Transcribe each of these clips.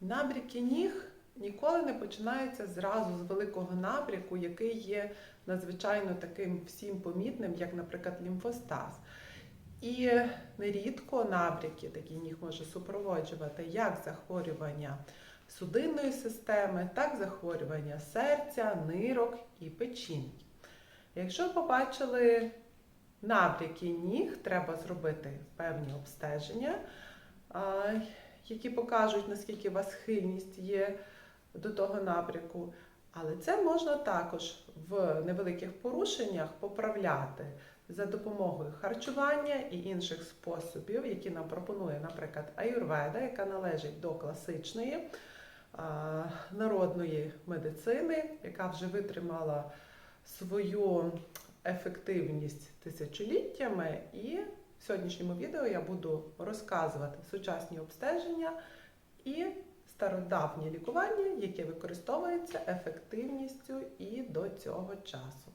Набряки ніг ніколи не починаються зразу з великого набряку, який є надзвичайно таким всім помітним, як, наприклад, лімфостаз. І нерідко набряки такі ніг може супроводжувати як захворювання судинної системи, так і захворювання серця, нирок і печінки. Якщо побачили набряки ніг, треба зробити певні обстеження, які покажуть, наскільки у вас схильність є до того напряку. Але це можна також в невеликих порушеннях поправляти за допомогою харчування і інших способів, які нам пропонує, наприклад, аюрведа, яка належить до класичної народної медицини, яка вже витримала свою ефективність тисячоліттями. І в сьогоднішньому відео я буду розказувати сучасні обстеження і стародавнє лікування, яке використовується ефективністю і до цього часу.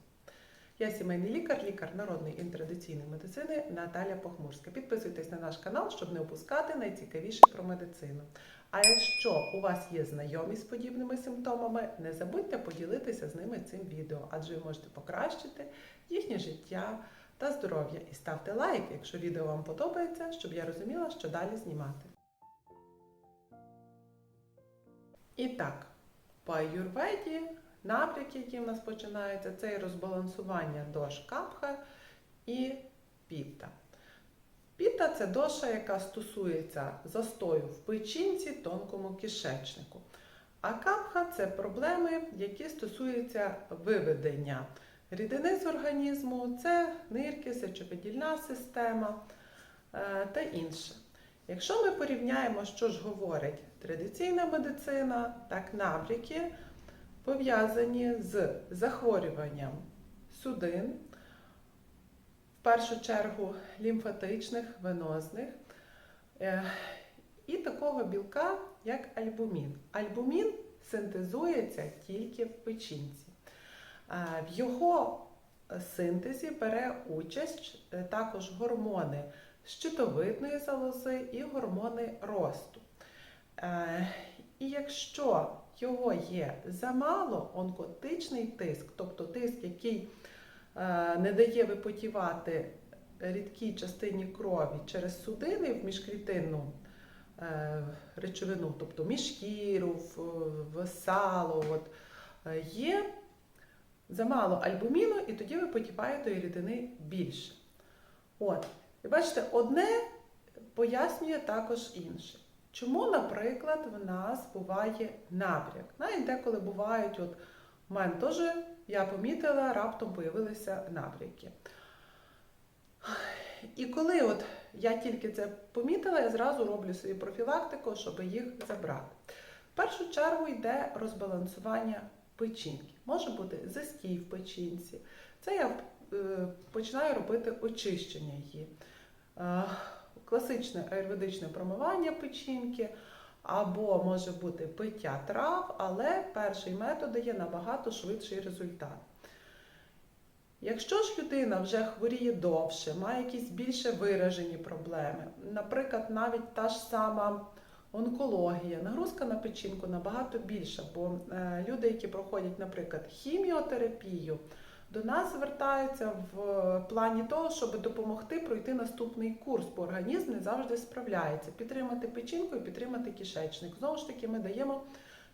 Я сімейний лікар, лікар народної і традиційної медицини Наталя Похмурська. Підписуйтесь на наш канал, щоб не опускати найцікавіше про медицину. А якщо у вас є знайомі з подібними симптомами, не забудьте поділитися з ними цим відео, адже ви можете покращити їхнє життя та здоров'я. І ставте лайк, якщо відео вам подобається, щоб я розуміла, що далі знімати. І так, по аюрведі напряки, які в нас починаються, це і розбалансування дош капха і піта. Піта це доша, яка стосується застою в печінці, тонкому кишечнику. А капха це проблеми, які стосуються виведення рідини з організму, це нирки, сечовидільна система е, та інше. Якщо ми порівняємо, що ж говорить традиційна медицина, так набряки пов'язані з захворюванням судин, в першу чергу лімфатичних, венозних, е, і такого білка, як альбумін. Альбумін синтезується тільки в печінці. В його синтезі бере участь е, також гормони щитовидної залози і гормони росту. Е, І якщо його є замало, онкотичний тиск, тобто тиск, який е, не дає випотівати рідкій частині крові через судини в міжклітинну е, речовину, тобто в міжшкіру, в, сало, от, є замало альбуміну, і тоді випотіває тої рідини більше. От. І бачите, одне пояснює також інше. Чому, наприклад, в нас буває набряк? Навіть деколи бувають, от у мене теж, я помітила, раптом появилися набряки. І коли от я тільки це помітила, я зразу роблю собі профілактику, щоб їх забрати. В першу чергу йде розбалансування печінки. Може бути застій в печінці. Це я е, починаю робити очищення її. Е, класичне аюрведичне промивання печінки, або може бути пиття трав, але перший метод дає набагато швидший результат. Якщо ж людина вже хворіє довше, має якісь більше виражені проблеми, наприклад, навіть та ж сама онкологія, нагрузка на печінку набагато більша, бо е, люди, які проходять, наприклад, хіміотерапію, до нас звертаються в плані того, щоб допомогти пройти наступний курс, бо організм не завжди справляється. Підтримати печінку і підтримати кишечник. Знову ж таки, ми даємо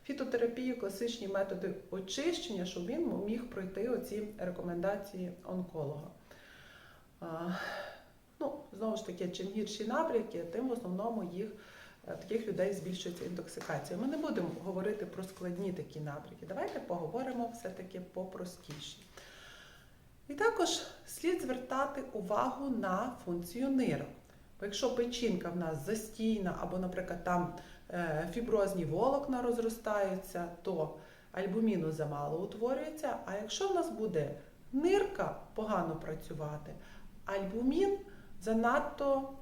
фітотерапію, класичні методи очищення, щоб він міг пройти оці рекомендації онколога. Ну, знову ж таки, чим гірші набряки, тим в основному їх таких людей збільшується інтоксикація. Ми не будемо говорити про складні такі набряки. Давайте поговоримо все-таки попростіше. І також слід звертати увагу на функцію нирок. Бо якщо печінка в нас застійна, або, наприклад, там е, фіброзні волокна розростаються, то альбуміну замало утворюється. А якщо в нас буде нирка погано працювати, альбумін занадто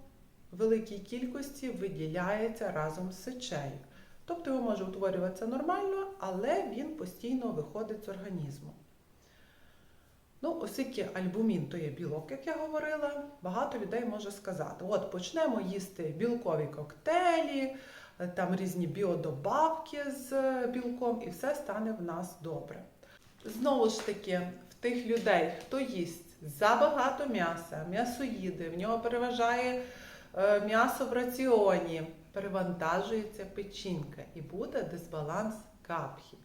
великій кількості виділяється разом з сечею. Тобто його може утворюватися нормально, але він постійно виходить з організму. Ну, оскільки альбумін то є білок, як я говорила, багато людей може сказати: от почнемо їсти білкові коктейлі, там різні біодобавки з білком, і все стане в нас добре. Знову ж таки, в тих людей, хто їсть забагато м'яса, м'ясоїди, в нього переважає м'ясо в раціоні, перевантажується печінка і буде дисбаланс капхи.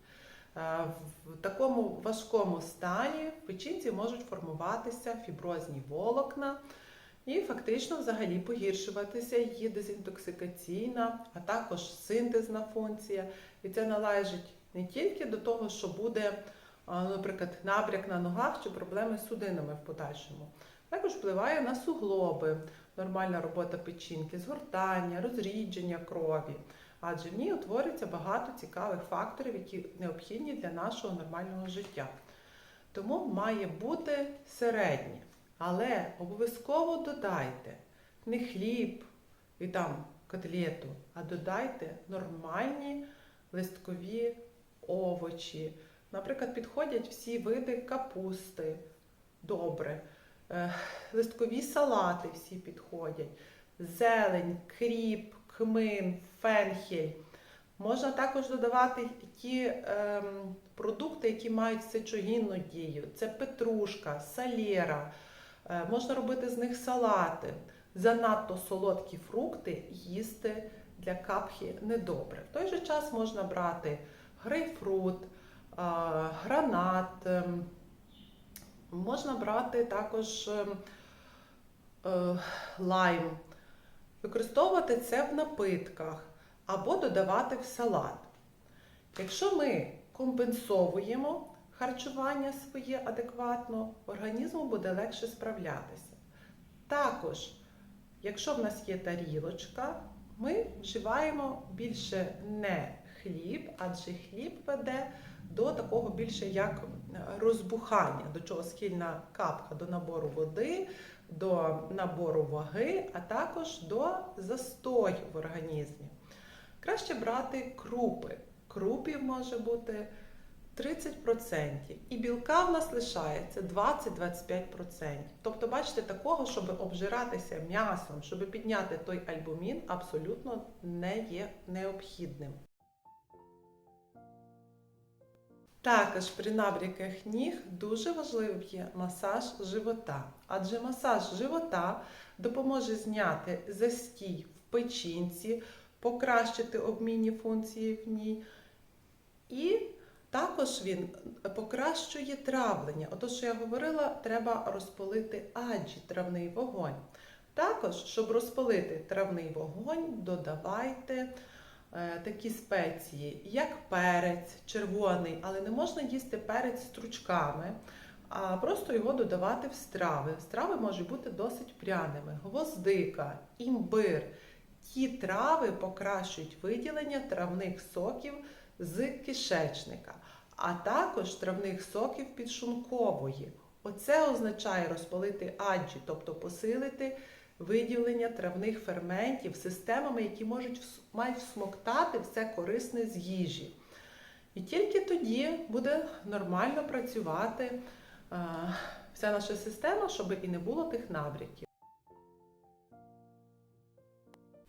Е, В такому важкому стані в печінці можуть формуватися фіброзні волокна і фактично взагалі погіршуватися її дезінтоксикаційна, а також синтезна функція. І це належить не тільки до того, що буде, наприклад, набряк на ногах чи проблеми з судинами в подальшому. Також впливає на суглоби, нормальна робота печінки, згортання, розрідження крові. Адже в ній утворюється багато цікавих факторів, які необхідні для нашого нормального життя. Тому має бути середнє. Але обов'язково додайте не хліб і там котлету, а додайте нормальні листкові овочі. Наприклад, підходять всі види капусти добре, листкові салати всі підходять, зелень, кріп, кмин, фенхель. Можна також додавати ті ем, продукти, які мають сечогінну дію. Це петрушка, салєра. Е, можна робити з них салати. Занадто солодкі фрукти їсти для капхи недобре. В той же час можна брати грейпфрут, е, гранат, ем, можна брати також ем, е, лайм, використовувати це в напитках або додавати в салат. Якщо ми компенсовуємо харчування своє адекватно, організму буде легше справлятися. Також, якщо в нас є тарілочка, ми вживаємо більше не хліб, адже хліб веде до такого більше як розбухання, до чого схильна капка, до набору води, до набору ваги, а також до застою в організмі. Краще брати крупи. Крупів може бути 30%, і білка в нас лишається 20-25%. Тобто, бачите, такого, щоб обжиратися м'ясом, щоб підняти той альбумін, абсолютно не є необхідним. Також при набряках ніг дуже важливим є масаж живота, адже масаж живота допоможе зняти застій в печінці, покращити обмінні функції в ній. І також він покращує травлення. Ото, що я говорила, треба розпалити аджі, травний вогонь. Також, щоб розпалити травний вогонь, додавайте такі спеції, як перець червоний, але не можна їсти перець стручками, а просто його додавати в страви. Страви можуть бути досить пряними. Гвоздика, імбир. Ті трави покращують виділення травних соків з кишечника, а також травних соків підшлункової. Оце означає розпалити аджі, тобто посилити виділення травних ферментів системами, які можуть мають всмоктати все корисне з їжі. І тільки тоді буде нормально працювати е, вся наша система, щоб і не було тих набряків.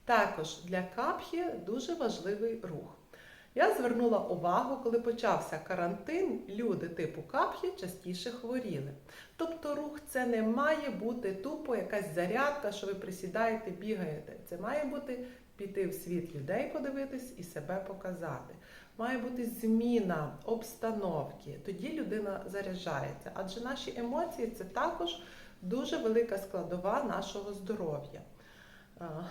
Також для капхи дуже важливий рух. Я звернула увагу, коли почався карантин, люди типу капхи частіше хворіли. Тобто рух це не має бути тупо якась зарядка, що ви присідаєте, бігаєте. Це має бути піти в світ людей, подивитись і себе показати. Має бути зміна обстановки, тоді людина заряджається. Адже наші емоції це також дуже велика складова нашого здоров'я.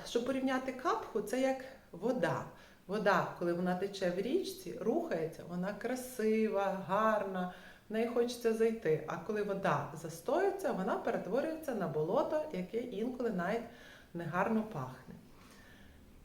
Щоб порівняти капху, це як вода. Вода, коли вона тече в річці, рухається, вона красива, гарна, в неї хочеться зайти. А коли вода застоюється, вона перетворюється на болото, яке інколи навіть негарно пахне.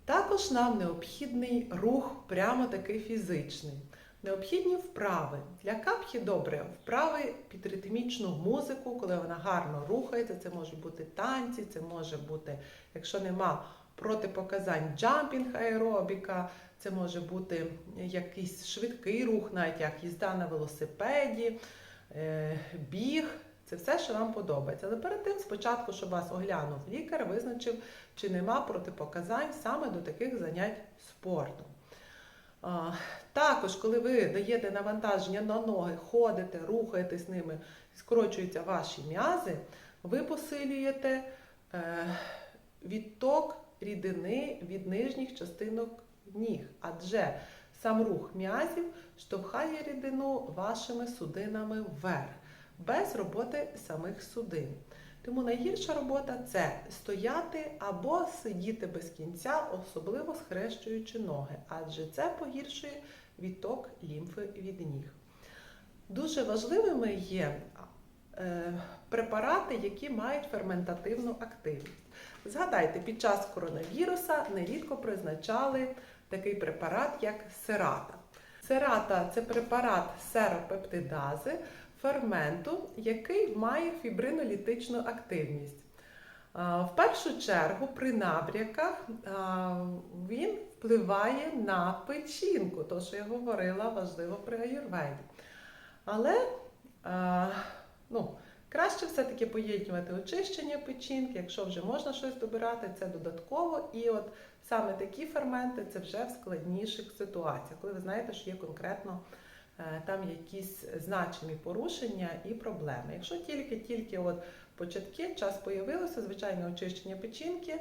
Також нам необхідний рух, прямо такий фізичний. Необхідні вправи. Для капхи добре вправи під ритмічну музику, коли вона гарно рухається. Це можуть бути танці, це може бути, якщо нема протипоказань, джампінг аеробіка, це може бути якийсь швидкий рух, навіть як їзда на велосипеді, е, біг. Це все, що вам подобається. Але перед тим, спочатку, щоб вас оглянув лікар, визначив, чи нема протипоказань саме до таких занять спортом. А, Також, коли ви даєте навантаження на ноги, ходите, рухаєтесь ними, скорочуються ваші м'язи, ви посилюєте е, відток рідини від нижніх частинок ніг, адже сам рух м'язів штовхає рідину вашими судинами вверх, без роботи самих судин. Тому найгірша робота це стояти або сидіти без кінця, особливо схрещуючи ноги, адже це погіршує відток лімфи від ніг. Дуже важливими є препарати, які мають ферментативну активність. Згадайте, під час коронавіруса нерідко призначали такий препарат, як серата. Серата це препарат серопептидази, ферменту, який має фібринолітичну активність. В першу чергу при набряках він впливає на печінку, то що я говорила важливо при аюрведі. Але ну, краще все-таки поєднувати очищення печінки, якщо вже можна щось добирати, це додатково. І от саме такі ферменти це вже в складніших ситуаціях, коли ви знаєте, що є конкретно е, там якісь значимі порушення і проблеми. Якщо тільки-тільки от початки, час появилося, звичайне очищення печінки,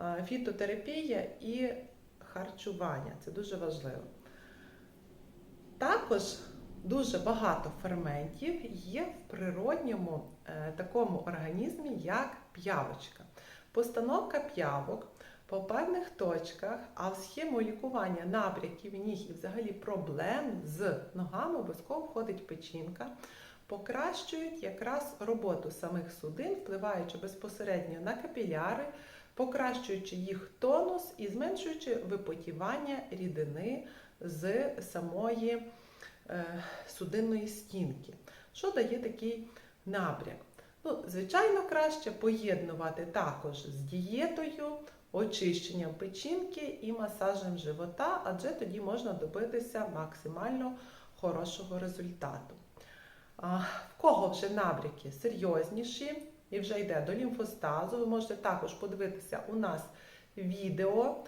е, фітотерапія і харчування. Це дуже важливо. Також дуже багато ферментів є в природньому е, такому організмі, як п'явочка. Постановка п'явок по певних точках, а в схему лікування набряків ніг і взагалі проблем з ногами обов'язково входить печінка, покращують якраз роботу самих судин, впливаючи безпосередньо на капіляри, покращуючи їх тонус і зменшуючи випотівання рідини з самої судинної стінки. Що дає такий набряк? Ну, звичайно, краще поєднувати також з дієтою, очищенням печінки і масажем живота, адже тоді можна добитися максимально хорошого результату. В кого вже набряки серйозніші і вже йде до лімфостазу, ви можете також подивитися у нас відео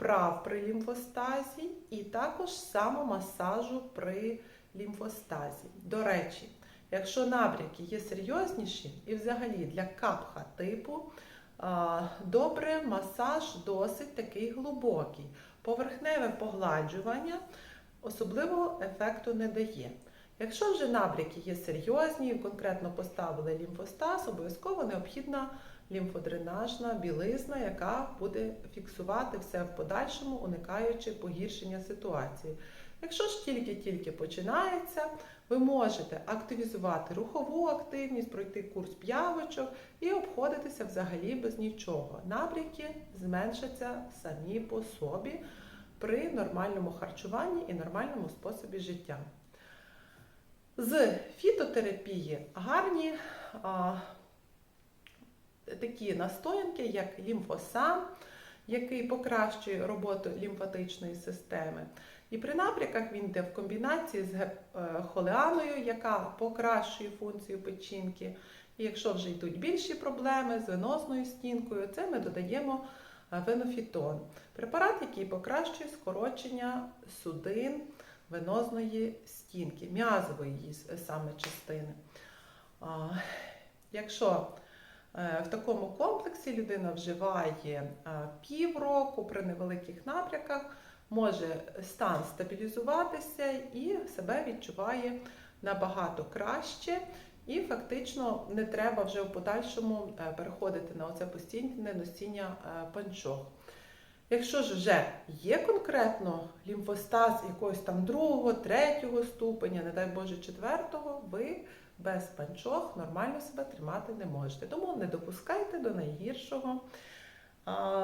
вправ при лімфостазі і також самомасажу при лімфостазі. До речі, якщо набряки є серйозніші і взагалі для капха типу, добре масаж досить такий глибокий. Поверхневе погладжування особливого ефекту не дає. Якщо вже набряки є серйозні, конкретно поставили лімфостаз, обов'язково необхідна лімфодренажна білизна, яка буде фіксувати все в подальшому, уникаючи погіршення ситуації. Якщо ж тільки-тільки починається, ви можете активізувати рухову активність, пройти курс п'явочок і обходитися взагалі без нічого. Набряки зменшаться самі по собі при нормальному харчуванні і нормальному способі життя. З фітотерапії гарні а, такі настоянки, як лімфосан, який покращує роботу лімфатичної системи. І при напряках він йде в комбінації з холеаною, яка покращує функцію печінки. І якщо вже йдуть більші проблеми з венозною стінкою, це ми додаємо венофітон. Препарат, який покращує скорочення судин венозної стінки, м'язової її саме частини. Якщо в такому комплексі людина вживає півроку при невеликих напряках, може стан стабілізуватися і себе відчуває набагато краще, і фактично не треба вже в подальшому переходити на оце постійне носіння панчох. Якщо ж вже є конкретно лімфостаз якогось там другого, третього ступеня, не дай Боже, четвертого, ви без панчох нормально себе тримати не можете. Тому не допускайте до найгіршого.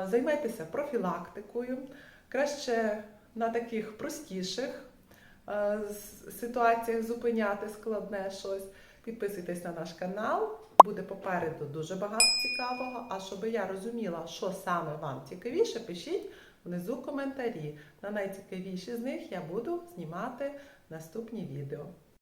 Займайтеся профілактикою. Краще на таких простіших ситуаціях зупиняти складне щось. Підписуйтесь на наш канал, буде попереду дуже багато цікавого. А щоб я розуміла, що саме вам цікавіше, пишіть внизу коментарі. На найцікавіші з них я буду знімати наступні відео.